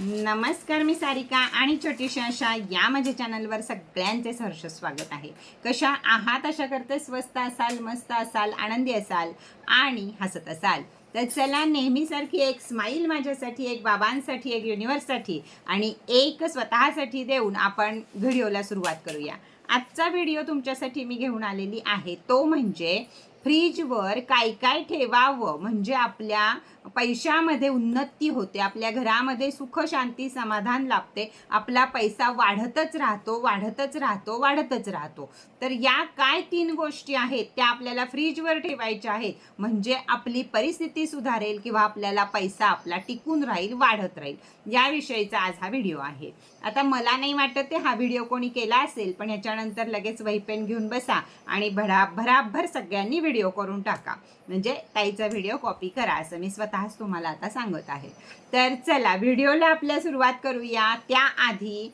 नमस्कार मी सारिका आणि छोटीशा अशा या माझ्या चॅनलवर सगळ्यांचे सहर्ष स्वागत आहे. कशा आहात? अशा करते स्वस्त असाल मस्त असाल आनंदी असाल आणि हसत असाल. तर चला नेहमीसारखी एक स्माईल माझ्यासाठी एक बाबांसाठी एक युनिवर्ससाठी आणि एक स्वतःसाठी देऊन आपण व्हिडिओला सुरुवात करूया. आजचा व्हिडिओ तुमच्यासाठी मी घेऊन आलेली आहे. तो म्हणजे फ्रीजवर काय काय ठेवावं? म्हणजे आपल्या पैशामध्ये उन्नती होते आपल्या घरामध्ये सुख शांती समाधान लाभते. आपला पैसा वाढतच राहतो वाढतच राहतो वाढतच राहतो. तर या काय तीन गोष्टी आहेत त्या आपल्याला फ्रीजवर ठेवायच्या आहेत. म्हणजे आपली परिस्थिती सुधारेल किंवा आपल्याला पैसा आपला टिकून राहील वाढत राहील. याविषयीचा आज हा व्हिडिओ आहे. आता मला नाही वाटत ते हा व्हिडिओ कोणी केला असेल पण याच्यानंतर लगेच वही पेन घेऊन बसा आणि भरा भराभर सगळ्यांनी व्हिडिओ करून टाका. म्हणजे ताईचा व्हिडिओ कॉपी करा असं मी स्वतःच तुम्हाला आता सांगत आहे. तर चला व्हिडिओला आपल्या सुरुवात करूया. त्याआधी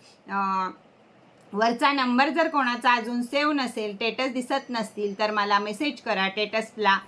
वरचा नंबर जर कोणाचा अजून सेव्ह नसेल टेटस दिसत नसतील तर मला मेसेज करा. टेटसला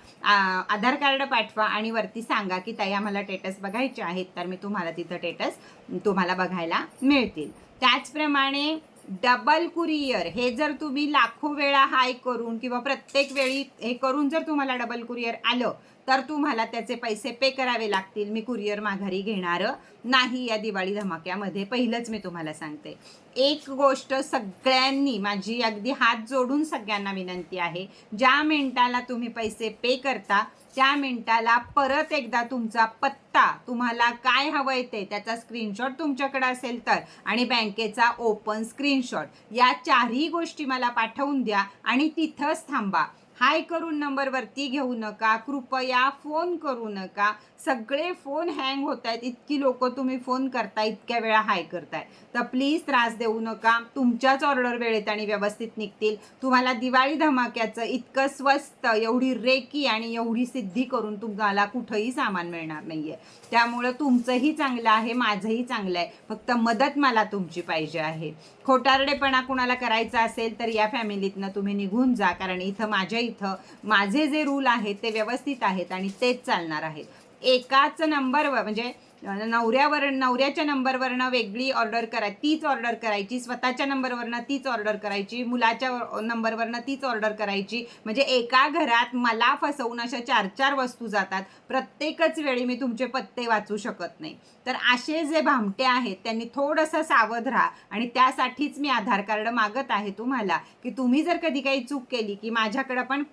आधार कार्ड पाठवा आणि वरती सांगा की ताई आम्हाला टेटस बघायचे आहेत. तर मी तुम्हाला तिथं टेटस तुम्हाला बघायला मिळतील. त्याचप्रमाणे डबल कुरिअर हे जर तुम्ही लाखो वेळा हाय करून किंवा प्रत्येक वेळी हे करून जर तुम्हाला डबल कुरिअर आलं तर तुम्हाला त्याचे पैसे पे करावे लागतील. मी कुरिअर माघारी घेणार नाही या दिवाळी धमाक्यामध्ये. पहिलंच मी तुम्हाला सांगते. एक गोष्ट सगळ्यांनी माझी अगदी हात जोडून सगळ्यांना विनंती आहे ज्या मिनिटाला तुम्ही पैसे पे करता त्या मिनिटाला परत एकदा तुमचा पत्ता तुम्हाला काय हवंय ते त्याचा स्क्रीनशॉट तुमच्याकडे असेल तर आणि बँकेचा ओपन स्क्रीनशॉट या चारही गोष्टी मला पाठवून द्या आणि तिथंच थांबा. हाय करून नंबरवरती घेऊ नका कृपया फोन करू नका. सगळे फोन हँग होत आहेत इतकी लोक तुम्ही फोन करताय इतक्या वेळा हाय करताय. तर प्लीज त्रास देऊ नका. तुमच्याच ऑर्डर वेळेत आणि व्यवस्थित निघतील. तुम्हाला दिवाळी धमाक्याचं इतकं स्वस्त एवढी रेकी आणि एवढी सिद्धी करून तुम्हाला कुठंही सामान मिळणार नाहीये. त्यामुळं तुमचंही चांगलं आहे माझंही चांगलं आहे. फक्त मदत मला तुमची पाहिजे आहे. खोटारडेपणा कुणाला करायचा असेल तर या फॅमिलीतनं तुम्ही निघून जा. कारण इथं माझ्या इथं माझे जे रूल आहेत ते व्यवस्थित आहेत आणि तेच चालणार आहेत. एकाच नंबरवर म्हणजे नवऱ्यावर नवऱ्याच्या नंबरवरनं वेगळी ऑर्डर करा तीच ऑर्डर करायची स्वतःच्या नंबरवरनं तीच ऑर्डर करायची मुलाच्या नंबरवरनं तीच ऑर्डर करायची. म्हणजे एका घरात मला फसवून अशा चार चार वस्तू जातात. प्रत्येकच वेळी मी तुमचे पत्ते वाचू शकत नाही. तर असे जे भामटे आहेत त्यांनी थोडंसं सावध राहा. आणि त्यासाठीच मी आधार कार्ड मागत आहे तुम्हाला की तुम्ही जर कधी काही चूक केली की माझ्याकडं पण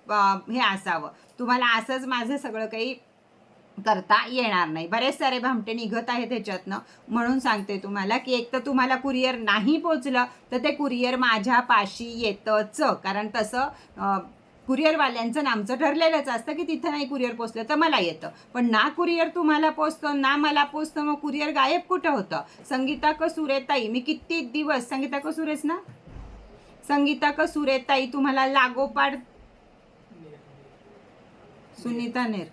हे असावं. तुम्हाला असंच माझं सगळं काही करता येणार नाही. बरेच सारे भामटे निघत आहेत ह्याच्यातनं. म्हणून सांगते तुम्हाला की एक तर तुम्हाला कुरिअर नाही पोचलं तर ते कुरिअर माझ्या पाशी येतंच. कारण तसं कुरिअरवाल्यांचं नामचं ठरलेलंच असतं की तिथं नाही कुरिअर पोचलं तर मला येतं. पण ना कुरिअर तुम्हाला पोचतं ना मला पोचतं मग कुरिअर गायब कुठं होतं? संगीता कसुरेताई मी किती दिवस संगीता कसुरेच ना? संगीता कसुरेताई तुम्हाला लागोपाठ सुनीता नेर.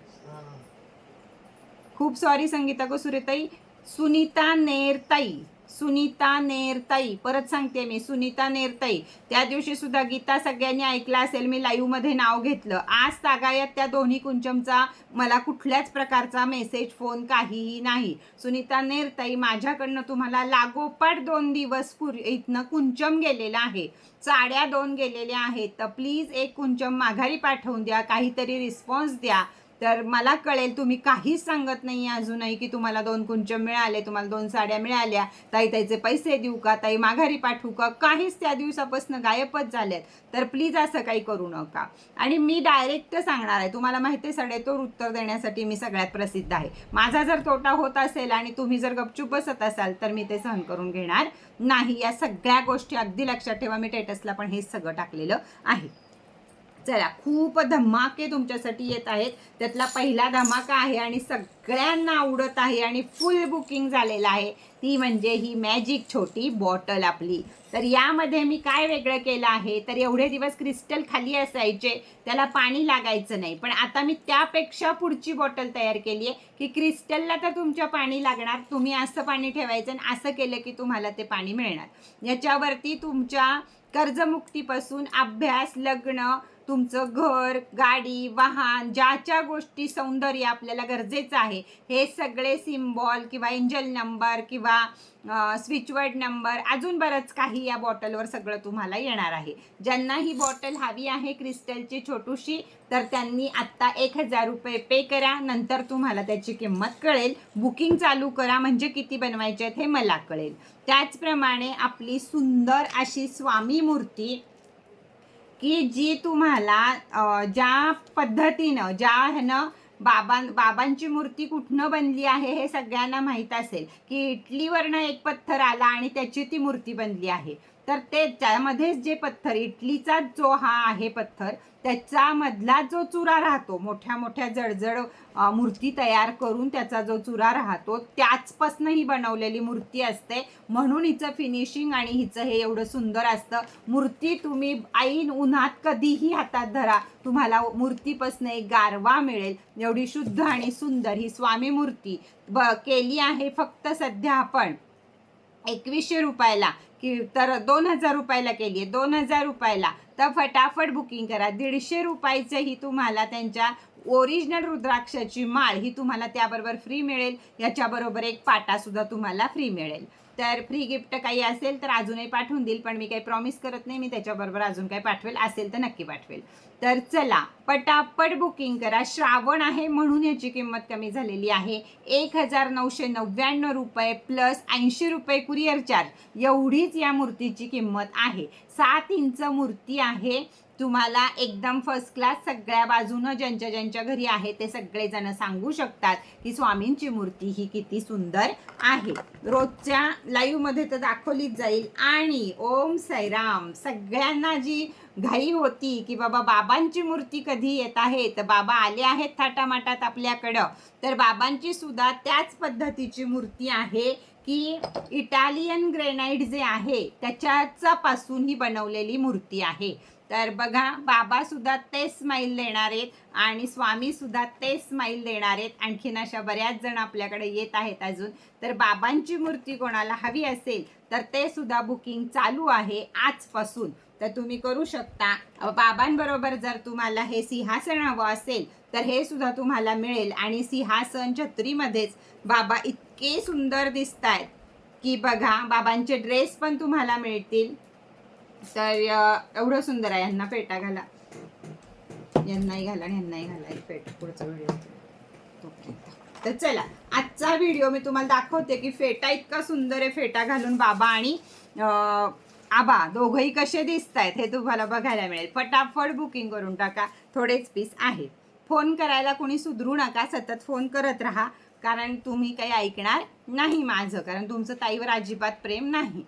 खूप सॉरी संगीता कसुरेताई सुनीता नेरताई. सुनीता नेरताई. परत सांगते मी सुनीता नेरताई. त्या दिवशी सुद्धा गीता सगळ्यांनी ऐकला असेल मी लाईव्हमध्ये नाव घेतलं. आज तागायत त्या दोन्ही कुंचमचा मला कुठल्याच प्रकारचा मेसेज फोन काहीही नाही. सुनीता नेरताई माझ्याकडनं तुम्हाला लागोपाठ दोन दिवस पूर्वी इथनं कुंचम गेलेला आहे. चाड्या दोन गेलेल्या आहेत. तर प्लीज एक कुंचम माघारी पाठवून द्या काहीतरी रिस्पॉन्स द्या. तर मला कळेल तुम्ही काहीच सांगत नाही अजूनही की तुम्हाला दोन कुंच मिळाले तुम्हाला दोन साड्या मिळाल्या ताई ताईचे पैसे देऊ का ताई माघारी पाठवू का? काहीच त्या दिवसापासून गायबच झाल्यात तर प्लीज असं काही करू नका. आणि मी डायरेक्ट सांगणार आहे तुम्हाला माहिती आहे सडेतोड उत्तर देण्यासाठी मी सगळ्यात प्रसिद्ध आहे. माझा जर तोटा होत असेल आणि तुम्ही जर गपचूप बसत असाल तर मी ते सहन करून घेणार नाही. या सगळ्या गोष्टी अगदी लक्षात ठेवा मी टेटसला पण हे सगळं टाकलेलं आहे. चला खूप धमाके तुमच्यासाठी येत आहेत. त्यातला पहिला धमाका आहे आणि सगळ्यांना आवडत आहे आणि फुल बुकिंग झालेलं आहे. ती म्हणजे ही मॅजिक छोटी बॉटल आपली. तर यामध्ये मी काय वेगळं केलं आहे? तर एवढे दिवस क्रिस्टल खाली असायचे त्याला पाणी लागायचं नाही. पण आता मी त्यापेक्षा पुढची बॉटल तयार केली आहे की क्रिस्टलला तर तुमच्या पाणी लागणार. तुम्ही असं पाणी ठेवायचं आणि असं केलं की तुम्हाला ते पाणी मिळणार. याच्यावरती तुमच्या कर्जमुक्तीपासून अभ्यास लग्न तुमचं घर गाडी वाहन ज्याच्या गोष्टी सौंदर्य आपल्याला गरजेचं आहे हे सगळे सिम्बॉल किंवा एंजल नंबर किंवा स्विचवर्ड नंबर अजून बरंच काही या बॉटलवर सगळं तुम्हाला येणार आहे. ज्यांना ही बॉटल हवी आहे क्रिस्टलची छोटूशी तर त्यांनी आत्ता एक हजार रुपये पे करा नंतर तुम्हाला त्याची किंमत कळेल. बुकिंग चालू करा म्हणजे किती बनवायचे आहेत हे मला कळेल. त्याचप्रमाणे आपली सुंदर अशी स्वामी मूर्ती की जी तुम्हाला ज्या पद्धतीनं ज्या ह्यानं बाबां बाबांची मूर्ती कुठनं बनली आहे हे सगळ्यांना माहीत असेल की इटलीवरनं एक पत्थर आला आणि त्याची ती मूर्ती बनली आहे. तर ते त्यामध्येच जे पत्थर इटलीचा जो हा आहे पत्थर त्याचा मधला जो चुरा राहतो मोठ्या मोठ्या जडजड मूर्ती तयार करून त्याचा जो चुरा राहतो त्याचपासनं ही बनवलेली मूर्ती असते. म्हणून हिचं फिनिशिंग आणि हिचं हे एवढं सुंदर असतं. मूर्ती तुम्ही ऐन उन्हात कधीही हातात धरा. तुम्हाला मूर्तीपासून एक गारवा मिळेल. एवढी शुद्ध आणि सुंदर ही स्वामी मूर्ती. ब केली आहे फक्त सध्या आपण एकवीसशे रुपयाला. की तर दोन हजार रुपयाला केली आहे. दोन हजार रुपयाला. तर फटाफट बुकिंग करा. दीडशे रुपयाचं ही तुम्हाला त्यांच्या ओरिजिनल रुद्राक्षाची माळ ही तुम्हाला त्याबरोबर फ्री मिळेल. याच्याबरोबर एक पाटासुद्धा तुम्हाला फ्री मिळेल. तर फ्री गिफ्ट काही असेल तर अजूनही पाठवून देईल पण मी काही प्रॉमिस करत नाही. मी त्याच्याबरोबर अजून काही पाठवेल असेल तर नक्की पाठवेल. तर चला पटापट बुकिंग करा. श्रावण आहे म्हणून याची किंमत कमी झालेली आहे. एक हजार नऊशे नव्याण्णव रुपये प्लस ऐंशी रुपये कुरिअर चार्ज एवढीच या मूर्तीची किंमत आहे. सात इंच मूर्ती आहे. तुम्हाला एकदम फर्स्ट क्लास सगळ्या बाजूनं ज्यांच्या ज्यांच्या घरी आहे ते सगळेजण सांगू शकतात की स्वामींची मूर्ती ही किती सुंदर आहे. रोजच्या लाईव्हमध्ये तर दाखवलीच जाईल. आणि ओम साईराम सगळ्यांना जी घाई होती की बाबा बाबांची मूर्ती कधी येत आहे? तर बाबा आले आहेत थाटामाटात आपल्याकडं. तर बाबांची सुद्धा त्याच पद्धतीची मूर्ती आहे की इटालियन ग्रेनाइट जे आहे त्याच्यापासून ही बनवलेली मूर्ती आहे. तर बघा बाबा सुद्धा ते स्माईल देणार आहेत आणि स्वामी सुद्धा ते स्माईल देणार आहेत आणखीन अशा बऱ्याच जण आपल्याकडे येत आहेत अजून. तर बाबांची मूर्ती कोणाला हवी असेल तर ते सुद्धा बुकिंग चालू आहे आजपासून. तर तुम्ही करू शकता. बाबांबरोबर जर तुम्हाला हे सिंहासन हवं असेल तर हे सुद्धा तुम्हाला मिळेल. आणि सिंहासन छत्रीमध्येच बाबा इतके सुंदर दिसत आहेत की बघा बाबांचे ड्रेस पण तुम्हाला मिळतील. तर एवढं सुंदर आहे. यांना पेटा घाला. यांनाही घाला आणि यांनाही घाला. एक पेट पुढचा व्हिडिओ. तर चला आजचा व्हिडिओ मी तुम्हाला दाखवते की फेटा इतका सुंदर आहे. फेटा घालून बाबा आणि आबा दोघंही कसे दिसत आहेत हे तुम्हाला बघायला मिळेल. फटाफट बुकिंग करून टाका. थोडेच पीस आहेत फोन करायला कोणी सुधरू नका. सतत फोन करत राहा. कारण तुम्ही काही ऐकणार नाही माझं. कारण तुमचं ताईवर अजिबात प्रेम नाही.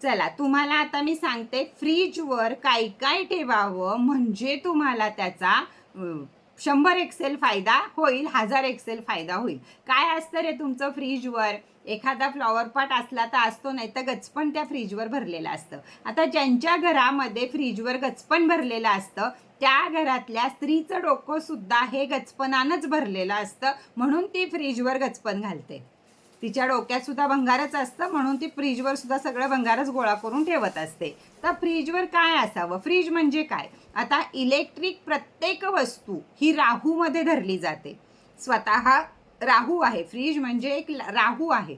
चला तुम्हाला आता मी सांगते. फ्रीजवर काय काय ठेवावं म्हणजे तुम्हाला त्याचा शंभर एक्सेल फायदा होईल हजार एक्सेल फायदा होईल. काय असतं रे तुमचं फ्रीजवर? एखादा फ्लॉवर पॉट असला तर असतो नाही तर गचपण त्या फ्रीजवर भरलेलं असतं. आता ज्यांच्या घरामध्ये फ्रीजवर गचपण भरलेलं असतं त्या घरातल्या स्त्रीचं डोकं सुद्धा हे गचपणानंच भरलेलं असतं म्हणून ती फ्रीजवर गचपण घालते. तिच्या डोक्यात सुद्धा भंगारच असतं म्हणून ती फ्रीजवर सुद्धा सगळं भंगारच गोळा करून ठेवत असते. तर फ्रीजवर काय असावं? फ्रीज म्हणजे काय? आता इलेक्ट्रिक प्रत्येक वस्तू ही राहूमध्ये धरली जाते. स्वतः राहू आहे फ्रीज म्हणजे एक राहू आहे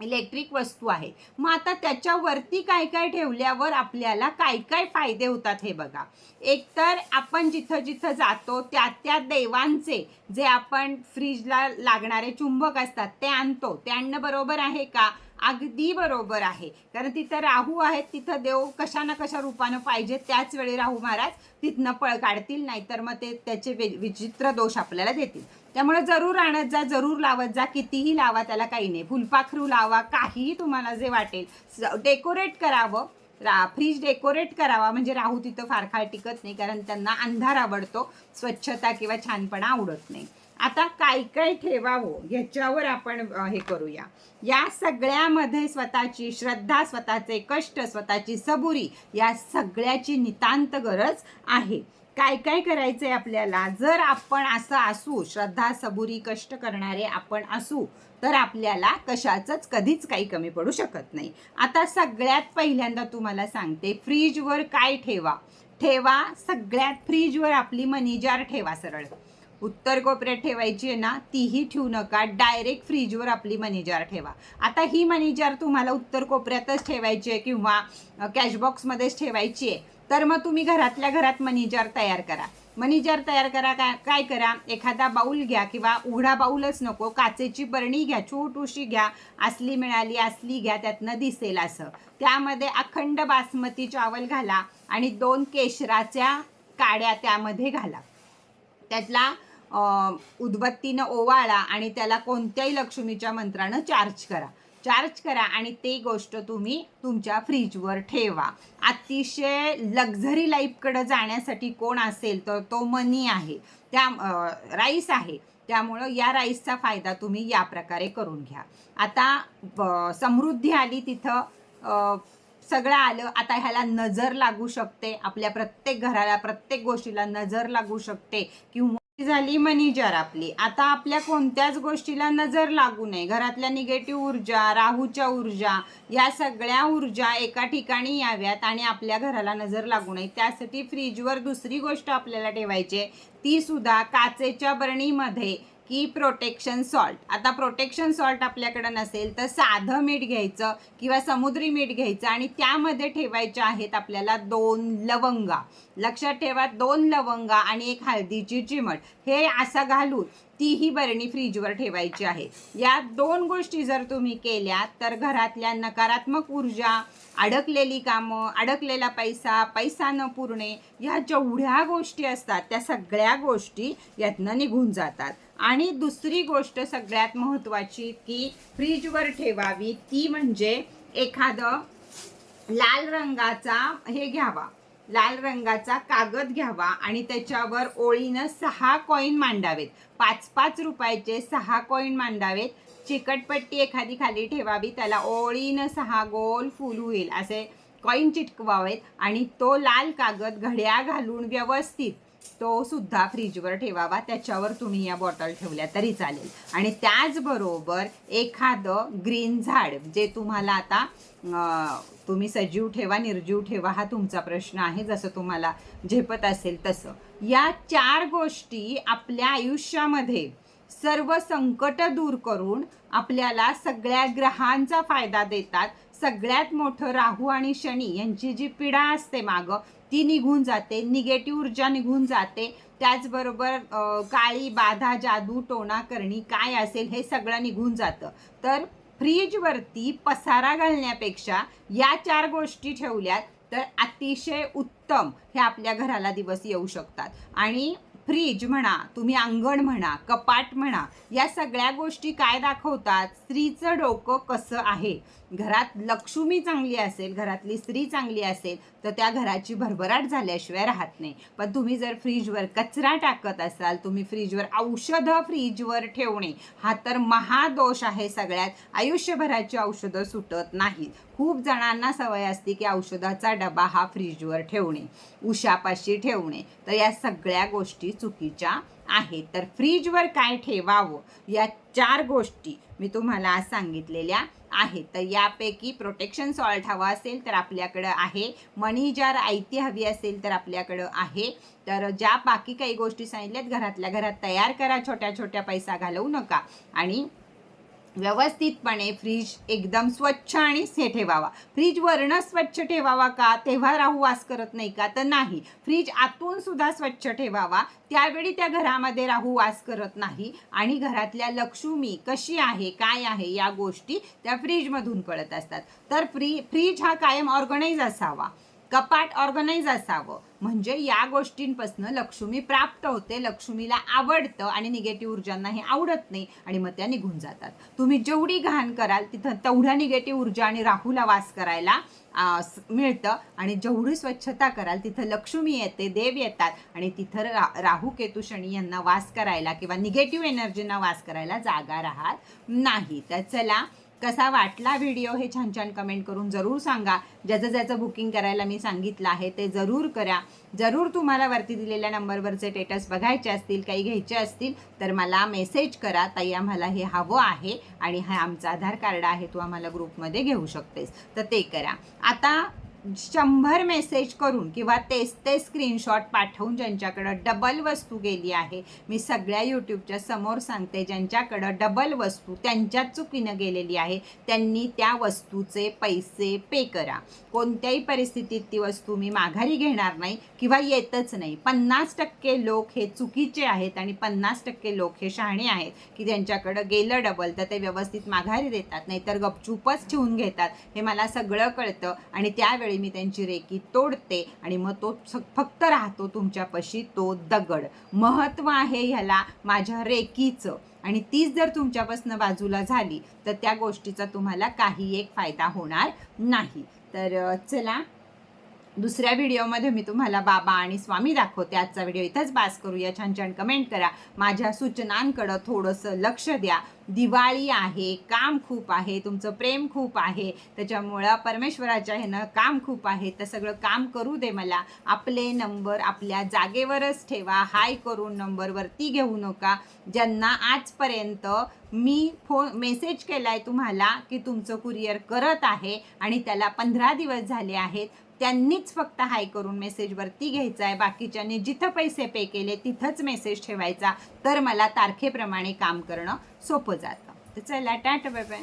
इलेक्ट्रिक वस्तू आहे. मग आता त्याच्यावरती काय काय ठेवल्यावर आपल्याला काय काय फायदे होतात हे बघा. एकतर आपण जिथं जिथं जातो त्या त्या देवांचे जे आपण फ्रीजला लागणारे चुंबक असतात ते आणतो. ते आणणं बरोबर आहे का? अगदी बरोबर आहे. कारण तिथं राहू आहेत तिथं देव कशा ना कशा रूपानं पाहिजे त्याच वेळी राहू महाराज तिथनं पळ काढतील नाहीतर मग ते त्याचे वि- विचित्र दोष आपल्याला देतील. त्यामुळे जरूर आणत जा जरूर लावत जा कितीही लावा त्याला काही नाही. फुलपाखरू लावा काहीही तुम्हाला जे वाटेल. डेकोरेट करावं. रा फ्रीज डेकोरेट करावा. म्हणजे राहू तिथं फार काळ टिकत नाही कारण त्यांना अंधार आवडतो. स्वच्छता किंवा छानपणा आवडत नाही. आता काय काय ठेवावं ह्याच्यावर आपण हे करूया. या सगळ्यामध्ये स्वतःची श्रद्धा स्वतःचे कष्ट स्वतःची सबुरी या सगळ्याची नितांत गरज आहे. काय काय करायचंय आपल्याला? जर आपण असं असू श्रद्धा सबुरी कष्ट करणारे आपण असू तर आपल्याला कशाचंच कधीच काही कमी पडू शकत नाही. आता सगळ्यात पहिल्यांदा तुम्हाला सांगते फ्रीजवर काय ठेवा? ठेवा सगळ्यात फ्रीजवर आपली मनी जार ठेवा सरळ. उत्तर कोपऱ्यात ठेवायची आहे ना तीही ठेवू नका. डायरेक्ट फ्रीजवर आपली मनी जार ठेवा. आता ही मनी जार तुम्हाला उत्तर कोपऱ्यातच ठेवायची आहे किंवा कॅशबॉक्समध्येच ठेवायची आहे. तर मग तुम्ही घरातल्या घरात मनी जार तयार करा. मनी जार तयार करा काय काय करा? एखादा बाऊल घ्या किंवा उघडा बाऊलच नको. काचेची बरणी घ्या छोटूशी घ्या. असली मिळाली असली घ्या त्यातनं दिसेल असं. त्यामध्ये अखंड बासमती चावल घाला आणि दोन केशराच्या काड्या त्यामध्ये घाला. त्यातला उदबत्तीनं ओवाळा आणि त्याला कोणत्याही लक्ष्मीच्या मंत्रानं चार्ज करा. चार्ज करा आणि ते गोष्ट तुम्ही तुमच्या फ्रीजवर ठेवा. अतिशय लक्झरी लाईफकडं जाण्यासाठी कोण असेल तर तो मनी आहे. त्या राईस आहे. त्यामुळं या राईसचा फायदा तुम्ही या प्रकारे करून घ्या. आता समृद्धी आली तिथं. सगळं आलं. आता ह्याला नजर लागू शकते. आपल्या प्रत्येक घराला प्रत्येक गोष्टीला नजर लागू शकते. किंवा झाली मनीजर आपली. आता आपल्या कोणत्याच गोष्टीला नजर लागू नये. घरातल्या निगेटिव्ह ऊर्जा राहूच्या ऊर्जा या सगळ्या ऊर्जा एका ठिकाणी याव्यात आणि आपल्या घराला नजर लागू नये. त्यासाठी फ्रीजवर दुसरी गोष्ट आपल्याला ठेवायची आहे. ती सुद्धा काचेच्या बरणीमध्ये की प्रोटेक्शन सॉल्ट आता प्रोटेक्शन सॉल्ट आपल्याकडं नसेल तर साधं मीठ घ्यायचं किंवा समुद्री मीठ घ्यायचं आणि त्यामध्ये ठेवायच्या आहेत आपल्याला दोन लवंगा. लक्षात ठेवा दोन लवंगा आणि एक हळदीची चिमट. हे असं घालून तीही बरणी फ्रीजवर ठेवायची आहे. या दोन गोष्टी जर तुम्ही केल्या तर घरातल्या नकारात्मक ऊर्जा अडकलेली कामं अडकलेला पैसा पैसा न पुरणे ह्या जेवढ्या गोष्टी असतात त्या सगळ्या गोष्टी यातनं निघून जातात. आणि दुसरी गोष्ट सगळ्यात महत्त्वाची की फ्रीजवर ठेवावी ती म्हणजे एखादं लाल रंगाचा हे घ्यावा. लाल रंगाचा कागद घ्यावा आणि त्याच्यावर ओळीनं सहा कॉईन मांडावेत. पाच पाच रुपयाचे सहा कॉईन मांडावेत. चिकटपट्टी एखादी खाली ठेवावी त्याला ओळीनं सहा गोल फूल होईल. असे कॉईन चिटकवावेत आणि तो लाल कागद घड्या घालून व्यवस्थित तो सुद्धा फ्रीजवर ठेवावा त्याच्यावर तुम्ही या बॉटल ठेवल्या तरी चालेल. आणि त्याचबरोबर एखादं ग्रीन झाड जे तुम्हाला आता तुम्ही सजीव ठेवा निर्जीव ठेवा हा तुमचा प्रश्न आहे जसं तुम्हाला झेपत असेल तसं. या चार गोष्टी आपल्या आयुष्यामध्ये सर्व संकट दूर करून आपल्याला सगळ्या ग्रहांचा फायदा देतात. सगळ्यात मोठं राहू आणि शनी यांची जी पिढा असते मागं ती निघून जाते निगेटिव्ह ऊर्जा निघून जाते. त्याचबरोबर काळी बाधा जादू टोणा करणी काय असेल हे सगळं निघून जातं. तर फ्रीजवरती पसारा घालण्यापेक्षा या चार गोष्टी ठेवल्यात तर अतिशय उत्तम हे आपल्या घराला दिवस येऊ शकतात. आणि फ्रीज म्हणा तुम्ही अंगण म्हणा कपाट म्हणा या सगळ्या गोष्टी काय दाखवतात? स्त्रीचं डोकं कसं आहे? घरात लक्ष्मी चांगली असेल घरातली स्त्री चांगली असेल तर त्या घराची भरभराट झाल्याशिवाय राहत नाही. पण तुम्ही जर फ्रीजवर कचरा टाकत असाल तुम्ही फ्रीजवर औषधं फ्रीजवर ठेवणे हा तर महादोष आहे सगळ्यात. आयुष्यभराची औषधं सुटत नाहीत. खूप जणांना सवय असते की औषधाचा डबा हा फ्रीजवर ठेवणे उशापाशी ठेवणे. तर या सगळ्या गोष्टी चुकीच्या आहेत. तर फ्रीजवर काय ठेवावं? या चार गोष्टी मी तुम्हाला आज सांगितलेल्या. आहेत तर यापैकी प्रोटेक्शन सॉल्ट हवा असेल तर आपल्याकडं आहे. मनी जार आयती हवी असेल तर आपल्याकडं आहे. तर ज्या बाकी काही गोष्टी सांगितल्यात घरातल्या घरात तयार करा छोट्या छोट्या पैसा घालवू नका. आणि व्यवस्थितपणे फ्रीज एकदम स्वच्छ आणि हे ठेवावा. फ्रीज स्वच्छ ठेवावा का? तेव्हा राहू वास करत नाही का? तर नाही. फ्रीज आतून सुद्धा स्वच्छ ठेवावा. त्यावेळी त्या घरामध्ये राहू वास करत नाही. आणि घरातल्या लक्ष्मी कशी आहे काय आहे या गोष्टी त्या फ्रीजमधून कळत असतात. तर फ्री फ्रीज हा कायम ऑर्गनाईज असावा. कपाट ऑर्गनाईज असावं. म्हणजे या गोष्टींपासून लक्ष्मी प्राप्त होते लक्ष्मीला आवडतं आणि निगेटिव्ह ऊर्जांना हे आवडत नाही आणि मग त्या निघून जातात. तुम्ही जेवढी घाण कराल तिथं तेवढ्या निगेटिव्ह ऊर्जा आणि राहूला वास करायला मिळतं. आणि जेवढी स्वच्छता कराल तिथं लक्ष्मी येते देव येतात. आणि तिथं रा राहू केतू शनी यांना वास करायला किंवा निगेटिव्ह एनर्जींना वास करायला जागा राहत नाही. तर चला कसा वाटला व्हिडिओ हे छान छान कमेंट करून जरूर सांगा. ज्याचं ज्याचं बुकिंग करायला मी सांगितलं आहे ते जरूर करा. जरूर तुम्हाला वरती दिलेल्या नंबरवरचे स्टेटस बघायचे असतील काही घ्यायचे असतील तर मला मेसेज करा. ताई आम्हाला हे हवं आहे आणि हा आमचा आधार कार्ड आहे तू आम्हाला ग्रुपमध्ये घेऊ शकतेस. तर ते करा. आता शंभर मेसेज करून किंवा तेच ते स्क्रीनशॉट पाठवून ज्यांच्याकडं डबल वस्तू गेली आहे. मी सगळ्या यूट्यूबच्या समोर सांगते ज्यांच्याकडं डबल वस्तू त्यांच्याच चुकीनं गेलेली आहे त्यांनी त्या वस्तूचे पैसे पे करा. कोणत्याही परिस्थितीत ती वस्तू मी माघारी घेणार नाही किंवा येतच नाही. पन्नास टक्के लोक हे चुकीचे आहेत आणि पन्नास टक्के लोक हे शहाणे आहेत की ज्यांच्याकडं गेलं डबल तर ते व्यवस्थित माघारी देतात नाहीतर गपचूपच ठेवून घेतात. हे मला सगळं कळतं आणि त्यावेळी मी त्यांची रेकी तोडते आणि मग तो फक्त राहतो तुमच्यापाशी तो दगड. महत्त्व आहे ह्याला माझ्या रेकीचं. आणि तीच जर तुमच्यापासून बाजूला झाली तर त्या गोष्टीचा तुम्हाला काही एक फायदा होणार नाही. तर चला दुसऱ्या व्हिडिओमध्ये मी तुम्हाला बाबा आणि स्वामी दाखवते. आजचा व्हिडिओ इथंच पास करूया. छान छान कमेंट करा. माझ्या सूचनांकडं थोडंसं लक्ष द्या. दिवाळी आहे काम खूप आहे तुमचं प्रेम खूप आहे. त्याच्यामुळं परमेश्वराच्या ह्यानं काम खूप आहे. तर सगळं काम करू दे मला. आपले नंबर आपल्या जागेवरच ठेवा. हाय करून नंबरवरती घेऊ नका. ज्यांना आजपर्यंत मी फोन मेसेज केला आहे तुम्हाला की तुमचं कुरिअर करत आहे आणि त्याला पंधरा दिवस झाले आहेत त्यांनीच फक्त हाय करून मेसेजवरती घ्यायचा आहे बाकीच्यांनी जिथं पैसे पे केले तिथंच मेसेज ठेवायचा. तर मला तारखेप्रमाणे काम करणं सोपं जातं. तर चला टाटा बाय बाय